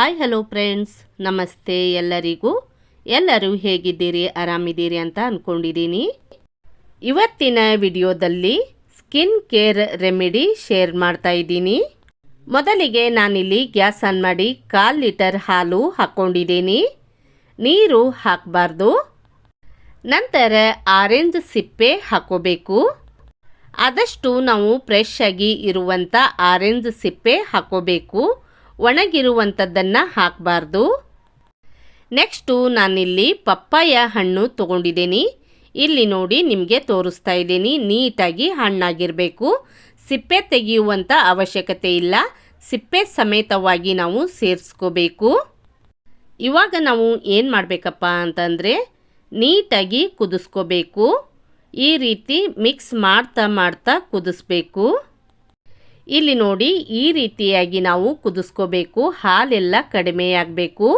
Hi hello friends ನಮಸ್ತೆ ಎಲ್ಲರಿಗೂ. ಎಲ್ಲರೂ ಹೇಗಿದ್ದೀರಿ? ಆರಾಮಿದ್ದೀರಿ ಅಂತ ಅಂದ್ಕೊಂಡಿದ್ದೀನಿ ಇವತ್ತಿನ ವಿಡಿಯೋದಲ್ಲಿ ಸ್ಕಿನ್ ಕೇರ್ ರೆಮಿಡಿ ಶೇರ್ ಮಾಡ್ತಾ ಇದ್ದೀನಿ. ಮೊದಲಿಗೆ ನಾನಿಲ್ಲಿ ಗ್ಯಾಸ್ ಆನ್ ಮಾಡಿ ಕಾಲು ಲೀಟರ್ ಹಾಲು ಹಾಕ್ಕೊಂಡಿದ್ದೀನಿ ನೀರು ಹಾಕಬಾರ್ದು. ನಂತರ ಆರೆಂಜ್ ಸಿಪ್ಪೆ ಹಾಕೋಬೇಕು. ಆದಷ್ಟು ನಾವು ಫ್ರೆಶ್ ಆಗಿ ಇರುವಂಥ ಆರೆಂಜ್ ಸಿಪ್ಪೆ ಹಾಕೋಬೇಕು. ಒಣಗಿರುವಂಥದ್ದನ್ನು ಹಾಕಬಾರ್ದು. ನೆಕ್ಸ್ಟು ನಾನಿಲ್ಲಿ ಪಪ್ಪಾಯ ಹಣ್ಣು ತೊಗೊಂಡಿದ್ದೀನಿ. ಇಲ್ಲಿ ನೋಡಿ ನಿಮಗೆ ತೋರಿಸ್ತಾ ಇದ್ದೀನಿ. ನೀಟಾಗಿ ಹಣ್ಣಾಗಿರಬೇಕು. ಸಿಪ್ಪೆ ತೆಗೆಯುವಂಥ ಅವಶ್ಯಕತೆ ಇಲ್ಲ. ಸಿಪ್ಪೆ ಸಮೇತವಾಗಿ ನಾವು ಸೇರಿಸ್ಕೋಬೇಕು. ಇವಾಗ ನಾವು ಏನು ಮಾಡಬೇಕಪ್ಪ ಅಂತಂದರೆ ನೀಟಾಗಿ ಕುದಿಸ್ಕೋಬೇಕು. ಈ ರೀತಿ ಮಿಕ್ಸ್ ಮಾಡ್ತಾ ಮಾಡ್ತಾ ಕುದಿಸ್ಬೇಕು. ಇಲ್ಲಿ ನೋಡಿ, ಈ ರೀತಿಯಾಗಿ ನಾವು ಕುದಿಸ್ಕೋಬೇಕು, ಹಾಲೆಲ್ಲ ಕಡಿಮೆಯಾಗಬೇಕು.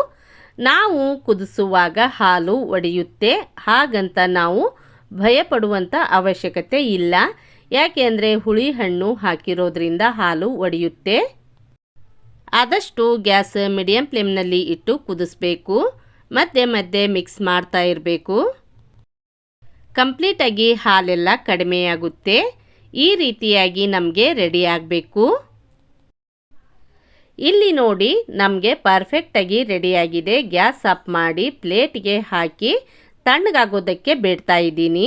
ನಾವು ಕುದಿಸುವಾಗ ಹಾಲು ಒಡೆಯುತ್ತೆ, ಹಾಗಂತ ನಾವು ಭಯಪಡುವಂಥ ಅವಶ್ಯಕತೆ ಇಲ್ಲ. ಯಾಕೆ ಅಂದರೆ ಹುಳಿ ಹಣ್ಣು ಹಾಕಿರೋದ್ರಿಂದ ಹಾಲು ಒಡೆಯುತ್ತೆ. ಆದಷ್ಟು ಗ್ಯಾಸ್ ಮೀಡಿಯಂ ಫ್ಲೇಮ್ನಲ್ಲಿ ಇಟ್ಟು ಕುದಿಸ್ಬೇಕು. ಮಧ್ಯೆ ಮಧ್ಯೆ ಮಿಕ್ಸ್ ಮಾಡ್ತಾ ಇರಬೇಕು. ಕಂಪ್ಲೀಟಾಗಿ ಹಾಲೆಲ್ಲ ಕಡಿಮೆಯಾಗುತ್ತೆ. ಈ ರೀತಿಯಾಗಿ ನಮಗೆ ರೆಡಿ ಆಗಬೇಕು. ಇಲ್ಲಿ ನೋಡಿ ನಮಗೆ ಪರ್ಫೆಕ್ಟಾಗಿ ರೆಡಿಯಾಗಿದೆ ಗ್ಯಾಸ್ ಆಫ್ ಮಾಡಿ ಪ್ಲೇಟ್ಗೆ ಹಾಕಿ ತಣ್ಣಗಾಗೋದಕ್ಕೆ ಬಿಡ್ತಾ ಇದ್ದೀನಿ.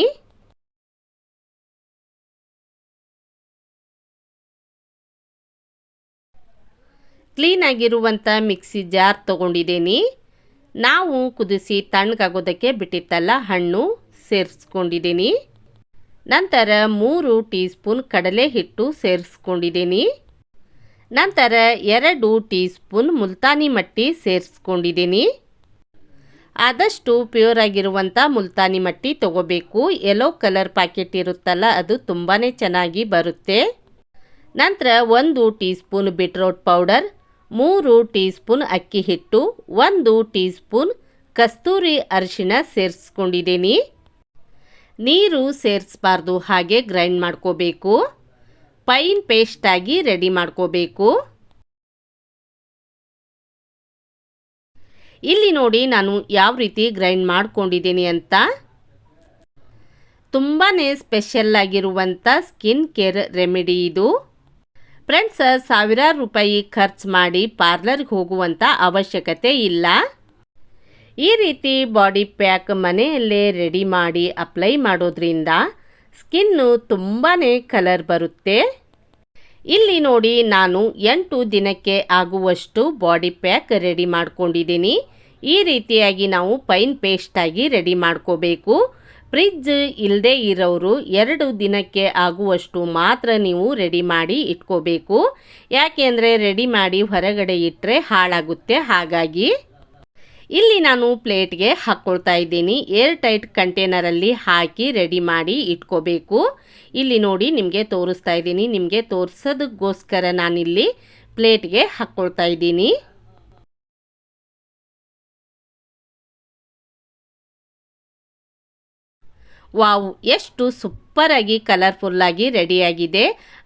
ಕ್ಲೀನಾಗಿರುವಂಥ ಮಿಕ್ಸಿ ಜಾರ್ ತೊಗೊಂಡಿದ್ದೀನಿ. ನಾವು ಕುದಿಸಿ ತಣ್ಣಗಾಗೋದಕ್ಕೆ ಬಿಟ್ಟಿತ್ತಲ್ಲ ಹಣ್ಣು ಸೇರಿಸ್ಕೊಂಡಿದ್ದೀನಿ. ನಂತರ ಮೂರು ಟೀ ಸ್ಪೂನ್ ಕಡಲೆ ಹಿಟ್ಟು ಸೇರಿಸ್ಕೊಂಡಿದ್ದೀನಿ. ನಂತರ ಎರಡು ಟೀ ಸ್ಪೂನ್ ಮುಲ್ತಾನಿ ಮಟ್ಟಿ ಸೇರಿಸ್ಕೊಂಡಿದ್ದೀನಿ. ಆದಷ್ಟು ಪ್ಯೂರ್ ಆಗಿರುವಂಥ ಮುಲ್ತಾನಿ ಮಟ್ಟಿ ತಗೋಬೇಕು. ಯೆಲ್ಲೋ ಕಲರ್ ಪ್ಯಾಕೆಟ್ ಇರುತ್ತಲ್ಲ, ಅದು ತುಂಬಾ ಚೆನ್ನಾಗಿ ಬರುತ್ತೆ. ನಂತರ ಒಂದು ಟೀ ಸ್ಪೂನ್ ಬಿಟ್ರೋಟ್ ಪೌಡರ್ ಮೂರು ಟೀ ಸ್ಪೂನ್ ಅಕ್ಕಿ ಹಿಟ್ಟು, ಒಂದು ಟೀ ಸ್ಪೂನ್ ಕಸ್ತೂರಿ ಅರಿಶಿನ ಸೇರಿಸ್ಕೊಂಡಿದ್ದೀನಿ. ನೀರು ಸೇರಿಸ್ಬಾರ್ದು, ಹಾಗೆ ಗ್ರೈಂಡ್ ಮಾಡ್ಕೋಬೇಕು. ಪೈನ್ ಪೇಸ್ಟಾಗಿ ರೆಡಿ ಮಾಡ್ಕೋಬೇಕು. ಇಲ್ಲಿ ನೋಡಿ ನಾನು ಯಾವ ರೀತಿ ಗ್ರೈಂಡ್ ಮಾಡ್ಕೊಂಡಿದ್ದೀನಿ ಅಂತ. ತುಂಬಾ ಸ್ಪೆಷಲ್ ಆಗಿರುವಂಥ ಸ್ಕಿನ್ ಕೇರ್ ರೆಮಿಡಿ ಇದು. ಫ್ರೆಂಡ್ಸ್, ಸಾವಿರಾರು ರೂಪಾಯಿ ಖರ್ಚು ಮಾಡಿ ಪಾರ್ಲರ್ಗೆ ಹೋಗುವಂಥ ಅವಶ್ಯಕತೆ ಇಲ್ಲ. ಈ ರೀತಿ ಬಾಡಿ ಪ್ಯಾಕ್ ಮನೆಯಲ್ಲೇ ರೆಡಿ ಮಾಡಿ ಅಪ್ಲೈ ಮಾಡೋದ್ರಿಂದ ಸ್ಕಿನ್ನು ತುಂಬಾ ಕಲರ್ ಬರುತ್ತೆ. ಇಲ್ಲಿ ನೋಡಿ ನಾನು ಎಂಟು ದಿನಕ್ಕೆ ಆಗುವಷ್ಟು ಬಾಡಿ ಪ್ಯಾಕ್ ರೆಡಿ ಮಾಡ್ಕೊಂಡಿದ್ದೀನಿ. ಈ ರೀತಿಯಾಗಿ ನಾವು ಪೈನ್ ಪೇಸ್ಟಾಗಿ ರೆಡಿ ಮಾಡ್ಕೋಬೇಕು. ಫ್ರಿಜ್ ಇಲ್ಲದೆ ಇರೋರು ಎರಡು ದಿನಕ್ಕೆ ಆಗುವಷ್ಟು ಮಾತ್ರ ನೀವು ರೆಡಿ ಮಾಡಿ ಇಟ್ಕೋಬೇಕು. ಯಾಕೆಂದರೆ ರೆಡಿ ಮಾಡಿ ಹೊರಗಡೆ ಇಟ್ಟರೆ ಹಾಳಾಗುತ್ತೆ. ಹಾಗಾಗಿ ಇಲ್ಲಿ ನಾನು ಪ್ಲೇಟ್ಗೆ ಹಾಕ್ಕೊಳ್ತಾ ಇದ್ದೀನಿ. ಏರ್ ಟೈಟ್ ಕಂಟೈನರಲ್ಲಿ ಹಾಕಿ ರೆಡಿ ಮಾಡಿ ಇಟ್ಕೋಬೇಕು. ಇಲ್ಲಿ ನೋಡಿ ನಿಮಗೆ ತೋರಿಸ್ತಾ ಇದ್ದೀನಿ. ನಿಮಗೆ ತೋರಿಸೋದಕ್ಕೋಸ್ಕರ ನಾನಿಲ್ಲಿ ಪ್ಲೇಟ್ಗೆ ಹಾಕ್ಕೊಳ್ತಾ ಇದ್ದೀನಿ. ವಾವ್, ಎಷ್ಟು ಸೂಪರಾಗಿ ಕಲರ್ಫುಲ್ಲಾಗಿ ರೆಡಿಯಾಗಿದೆ.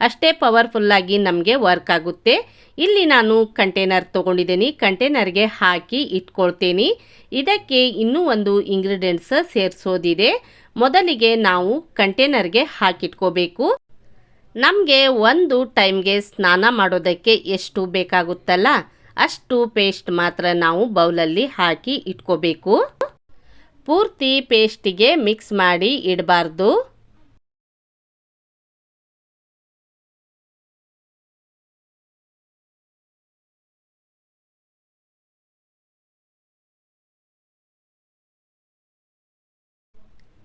ಅಷ್ಟೇ ಪವರ್ಫುಲ್ಲಾಗಿ ನಮಗೆ ವರ್ಕ್ ಆಗುತ್ತೆ. ಇಲ್ಲಿ ನಾನು ಕಂಟೈನರ್ ತೊಗೊಂಡಿದ್ದೀನಿ. ಕಂಟೈನರ್ಗೆ ಹಾಕಿ ಇಟ್ಕೊಳ್ತೀನಿ. ಇದಕ್ಕೆ ಇನ್ನೂ ಒಂದು ಇಂಗ್ರೀಡಿಯೆಂಟ್ಸ್ ಸೇರಿಸೋದಿದೆ. ಮೊದಲಿಗೆ ನಾವು ಕಂಟೈನರ್ಗೆ ಹಾಕಿಟ್ಕೋಬೇಕು. ನಮಗೆ ಒಂದು ಟೈಮ್ಗೆ ಸ್ನಾನ ಮಾಡೋದಕ್ಕೆ ಎಷ್ಟು ಬೇಕಾಗುತ್ತಲ್ಲ? ಅಷ್ಟು ಪೇಸ್ಟ್ ಮಾತ್ರ ನಾವು ಬೌಲಲ್ಲಿ ಹಾಕಿ ಇಟ್ಕೋಬೇಕು. ಪೂರ್ತಿ ಪೇಸ್ಟಿಗೆ ಮಿಕ್ಸ್ ಮಾಡಿ ಇಡಬಾರ್ದು.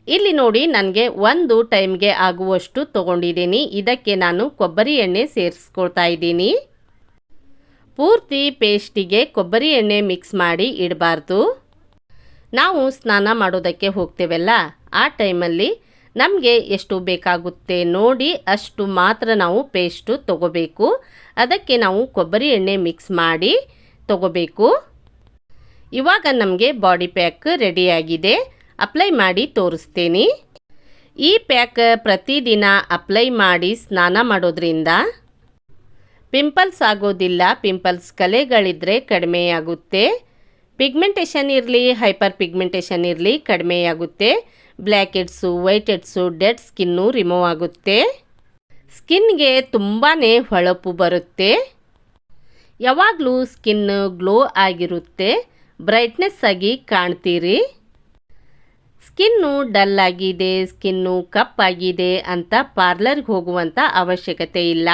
ಇಲ್ಲಿ ನೋಡಿ ನನಗೆ ಒಂದು ಟೈಮ್ಗೆ ಆಗುವಷ್ಟು ತೊಗೊಂಡಿದ್ದೀನಿ. ಇದಕ್ಕೆ ನಾನು ಕೊಬ್ಬರಿ ಎಣ್ಣೆ ಸೇರಿಸ್ಕೊಳ್ತಾ ಇದ್ದೀನಿ. ಪೂರ್ತಿ ಪೇಸ್ಟಿಗೆ ಕೊಬ್ಬರಿ ಎಣ್ಣೆ ಮಿಕ್ಸ್ ಮಾಡಿ ಇಡಬಾರ್ದು. ನಾವು ಸ್ನಾನ ಮಾಡೋದಕ್ಕೆ ಹೋಗ್ತೇವಲ್ಲ, ಆ ಟೈಮಲ್ಲಿ ನಮಗೆ ಎಷ್ಟು ಬೇಕಾಗುತ್ತೆ ನೋಡಿ, ಅಷ್ಟು ಮಾತ್ರ ನಾವು ಪೇಸ್ಟು ತಗೋಬೇಕು. ಅದಕ್ಕೆ ನಾವು ಕೊಬ್ಬರಿ ಎಣ್ಣೆ ಮಿಕ್ಸ್ ಮಾಡಿ ತಗೋಬೇಕು. ಇವಾಗ ನಮಗೆ ಬಾಡಿ ಪ್ಯಾಕ್ ರೆಡಿಯಾಗಿದೆ. ಅಪ್ಲೈ ಮಾಡಿ ತೋರಿಸ್ತೀನಿ. ಈ ಪ್ಯಾಕ್ ಪ್ರತಿದಿನ ಅಪ್ಲೈ ಮಾಡಿ ಸ್ನಾನ ಮಾಡೋದ್ರಿಂದ ಪಿಂಪಲ್ಸ್ ಆಗೋದಿಲ್ಲ, ಪಿಂಪಲ್ಸ್ ಕಲೆಗಳಿದ್ರೆ ಕಡಿಮೆಯಾಗುತ್ತೆ. ಪಿಗ್ಮೆಂಟೇಷನ್ ಇರಲಿ, ಹೈಪರ್ ಪಿಗ್ಮೆಂಟೇಷನ್ ಇರಲಿ ಕಡಿಮೆಯಾಗುತ್ತೆ. Blackheads whiteheads dead skin remove ಆಗುತ್ತೆ. ಸ್ಕಿನ್ಗೆ ತುಂಬಾ ಹೊಳಪು ಬರುತ್ತೆ. ಯಾವಾಗಲೂ ಸ್ಕಿನ್ ಗ್ಲೋ ಆಗಿರುತ್ತೆ. ಬ್ರೈಟ್ನೆಸ್ ಆಗಿ ಕಾಣ್ತೀರಿ. ಸ್ಕಿನ್ನು ಡಲ್ ಆಗಿದೆ ಸ್ಕಿನ್ನು ಕಪ್ಪಾಗಿದೆ ಅಂತ ಪಾರ್ಲರ್ಗೆ ಹೋಗುವಂಥ ಅವಶ್ಯಕತೆ ಇಲ್ಲ.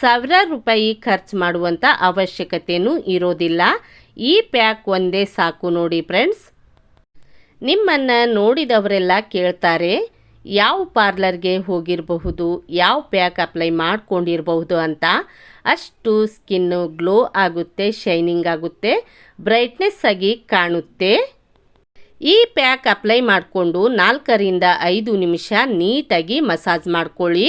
ಸಾವಿರಾರು ರೂಪಾಯಿ ಖರ್ಚು ಮಾಡುವಂಥ ಅವಶ್ಯಕತೆಯೂ ಇರೋದಿಲ್ಲ. ಈ ಪ್ಯಾಕ್ ಒಂದೇ ಸಾಕು ನೋಡಿ ಫ್ರೆಂಡ್ಸ್. ನಿಮ್ಮನ್ನು ನೋಡಿದವರೆಲ್ಲ ಕೇಳ್ತಾರೆ, ಯಾವ ಪಾರ್ಲರ್ಗೆ ಹೋಗಿರಬಹುದು, ಯಾವ ಪ್ಯಾಕ್ ಅಪ್ಲೈ ಮಾಡ್ಕೊಂಡಿರಬಹುದು ಅಂತ. ಅಷ್ಟು ಸ್ಕಿನ್ನು ಗ್ಲೋ ಆಗುತ್ತೆ, ಶೈನಿಂಗ್ ಆಗುತ್ತೆ ಬ್ರೈಟ್ನೆಸ್ ಆಗಿ ಕಾಣುತ್ತೆ. ಈ ಪ್ಯಾಕ್ ಅಪ್ಲೈ ಮಾಡಿಕೊಂಡು ನಾಲ್ಕರಿಂದ ಐದು ನಿಮಿಷ ನೀಟಾಗಿ ಮಸಾಜ್ ಮಾಡ್ಕೊಳ್ಳಿ.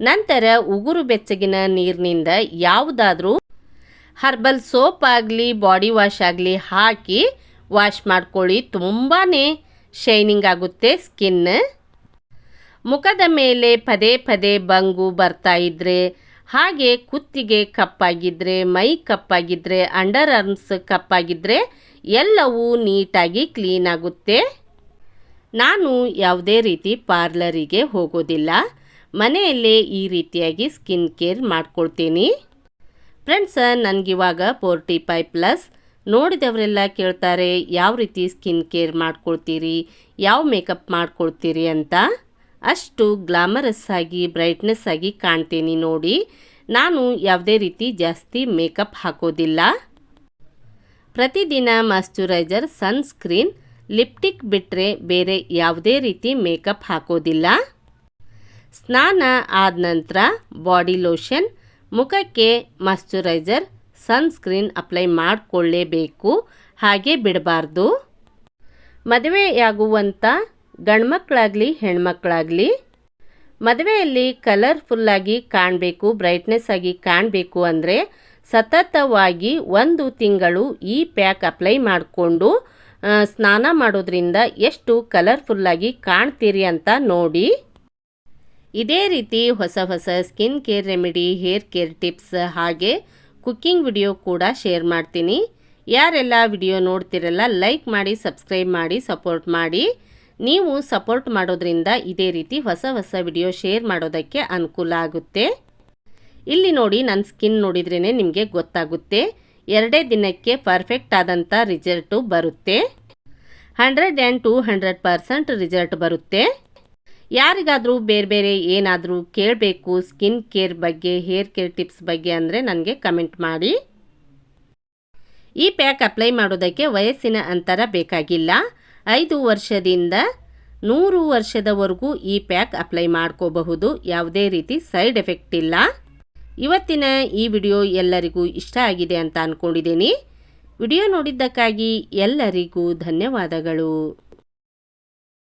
ನಂತರ ಉಗುರು ಬೆಚ್ಚಗಿನ ನೀರಿನಿಂದ ಯಾವುದಾದ್ರೂ ಹರ್ಬಲ್ ಸೋಪ್ ಆಗಲಿ, ಬಾಡಿ ವಾಶ್ ಆಗಲಿ ಹಾಕಿ ವಾಶ್ ಮಾಡ್ಕೊಳ್ಳಿ. ತುಂಬಾ ಶೈನಿಂಗ್ ಆಗುತ್ತೆ ಸ್ಕಿನ್. ಮುಖದ ಮೇಲೆ ಪದೇ ಪದೇ ಬಂಗು ಬರ್ತಾ ಇದ್ದರೆ ಹಾಗೆ ಕುತ್ತಿಗೆ ಕಪ್ಪಾಗಿದ್ದರೆ ಮೈ ಕಪ್ಪಾಗಿದ್ದರೆ ಅಂಡರ್ ಆರ್ಮ್ಸ್ ಕಪ್ಪಾಗಿದ್ದರೆ ಎಲ್ಲವೂ ನೀಟಾಗಿ ಕ್ಲೀನ್ ಆಗುತ್ತೆ. ನಾನು ಯಾವುದೇ ರೀತಿ ಪಾರ್ಲರಿಗೆ ಹೋಗೋದಿಲ್ಲ. ಮನೆಯಲ್ಲೇ ಈ ರೀತಿಯಾಗಿ ಸ್ಕಿನ್ ಕೇರ್ ಮಾಡ್ಕೊಳ್ತೀನಿ. ಫ್ರೆಂಡ್ಸ್, ನನಗಿವಾಗ ಫೋರ್ಟಿ ಫೈವ್ ಪ್ಲಸ್. ನೋಡಿದವರೆಲ್ಲ ಕೇಳ್ತಾರೆ, ಯಾವ ರೀತಿ ಸ್ಕಿನ್ ಕೇರ್ ಮಾಡ್ಕೊಳ್ತೀರಿ, ಯಾವ ಮೇಕಪ್ ಮಾಡ್ಕೊಳ್ತೀರಿ ಅಂತ. ಅಷ್ಟು ಗ್ಲಾಮರಸ್ ಆಗಿ, ಬ್ರೈಟ್ನೆಸ್ ಆಗಿ ಕಾಣ್ತೀನಿ ನೋಡಿ. ನಾನು ಯಾವುದೇ ರೀತಿ ಜಾಸ್ತಿ ಮೇಕಪ್ ಹಾಕೋದಿಲ್ಲ. ಪ್ರತಿದಿನ ಮಾಯ್ಶ್ಚರೈಸರ್, ಸನ್ಸ್ಕ್ರೀನ್, ಲಿಪ್ಟಿಕ್ ಬಿಟ್ಟರೆ ಬೇರೆ ಯಾವುದೇ ರೀತಿ ಮೇಕಪ್ ಹಾಕೋದಿಲ್ಲ. ಸ್ನಾನ ಆದ ನಂತರ ಬಾಡಿ ಲೋಷನ್, ಮುಖಕ್ಕೆ ಮಾಯ್ಶ್ಚರೈಸರ್, ಸನ್ಸ್ಕ್ರೀನ್ ಅಪ್ಲೈ ಮಾಡಿಕೊಳ್ಳೇಬೇಕು. ಹಾಗೆ ಬಿಡಬಾರ್ದು. ಮದುವೆಯಾಗುವಂಥ ಗಂಡ್ಮಕ್ಳಾಗಲಿ ಹೆಣ್ಮಕ್ಕಳಾಗಲಿ ಮದುವೆಯಲ್ಲಿ ಕಲರ್ಫುಲ್ಲಾಗಿ ಕಾಣಬೇಕು ಬ್ರೈಟ್ನೆಸ್ ಆಗಿ ಕಾಣಬೇಕು ಅಂದರೆ ಸತತವಾಗಿ ಒಂದು ತಿಂಗಳು ಈ ಪ್ಯಾಕ್ ಅಪ್ಲೈ ಮಾಡಿಕೊಂಡು ಸ್ನಾನ ಮಾಡೋದ್ರಿಂದ ಎಷ್ಟು ಕಲರ್ಫುಲ್ಲಾಗಿ ಕಾಣ್ತೀರಿ ಅಂತ ನೋಡಿ. ಇದೇ ರೀತಿ ಹೊಸ ಹೊಸ skin care remedy, hair care tips ಹಾಗೆ ಕುಕ್ಕಿಂಗ್ ವಿಡಿಯೋ ಕೂಡ ಶೇರ್ ಮಾಡ್ತೀನಿ. ಯಾರೆಲ್ಲ ವಿಡಿಯೋ ನೋಡ್ತಿರಲ್ಲ, ಲೈಕ್ ಮಾಡಿ, ಸಬ್ಸ್ಕ್ರೈಬ್ ಮಾಡಿ, ಸಪೋರ್ಟ್ ಮಾಡಿ. ನೀವು ಸಪೋರ್ಟ್ ಮಾಡೋದ್ರಿಂದ ಇದೇ ರೀತಿ ಹೊಸ ಹೊಸ ವಿಡಿಯೋ ಶೇರ್ ಮಾಡೋದಕ್ಕೆ ಅನುಕೂಲ ಆಗುತ್ತೆ. ಇಲ್ಲಿ ನೋಡಿ ನನ್ನ ಸ್ಕಿನ್ ನೋಡಿದ್ರೇ ನಿಮಗೆ ಗೊತ್ತಾಗುತ್ತೆ. ಎರಡೇ ದಿನಕ್ಕೆ ಪರ್ಫೆಕ್ಟ್ ಆದಂಥ ರಿಸಲ್ಟು ಬರುತ್ತೆ. Hundred and two hundred percent result ಬರುತ್ತೆ. ಯಾರಿಗಾದರೂ ಬೇರೆ ಬೇರೆ ಏನಾದರೂ ಕೇಳಬೇಕು ಸ್ಕಿನ್ ಕೇರ್ ಬಗ್ಗೆ, ಹೇರ್ ಕೇರ್ ಟಿಪ್ಸ್ ಬಗ್ಗೆ ಅಂದರೆ ನನಗೆ ಕಮೆಂಟ್ ಮಾಡಿ. ಈ ಪ್ಯಾಕ್ ಅಪ್ಲೈ ಮಾಡೋದಕ್ಕೆ ವಯಸ್ಸಿನ ಅಂತರ ಬೇಕಾಗಿಲ್ಲ. ಐದು ವರ್ಷದಿಂದ ನೂರು ವರ್ಷದವರೆಗೂ ಈ ಪ್ಯಾಕ್ ಅಪ್ಲೈ ಮಾಡ್ಕೋಬಹುದು. ಯಾವುದೇ ರೀತಿ ಸೈಡ್ ಎಫೆಕ್ಟ್ ಇಲ್ಲ. ಇವತ್ತಿನ ಈ ವಿಡಿಯೋ ಎಲ್ಲರಿಗೂ ಇಷ್ಟ ಆಗಿದೆ ಅಂತ ಅಂದ್ಕೊಂಡಿದ್ದೀನಿ ವಿಡಿಯೋ ನೋಡಿದ್ದಕ್ಕಾಗಿ ಎಲ್ಲರಿಗೂ ಧನ್ಯವಾದಗಳು.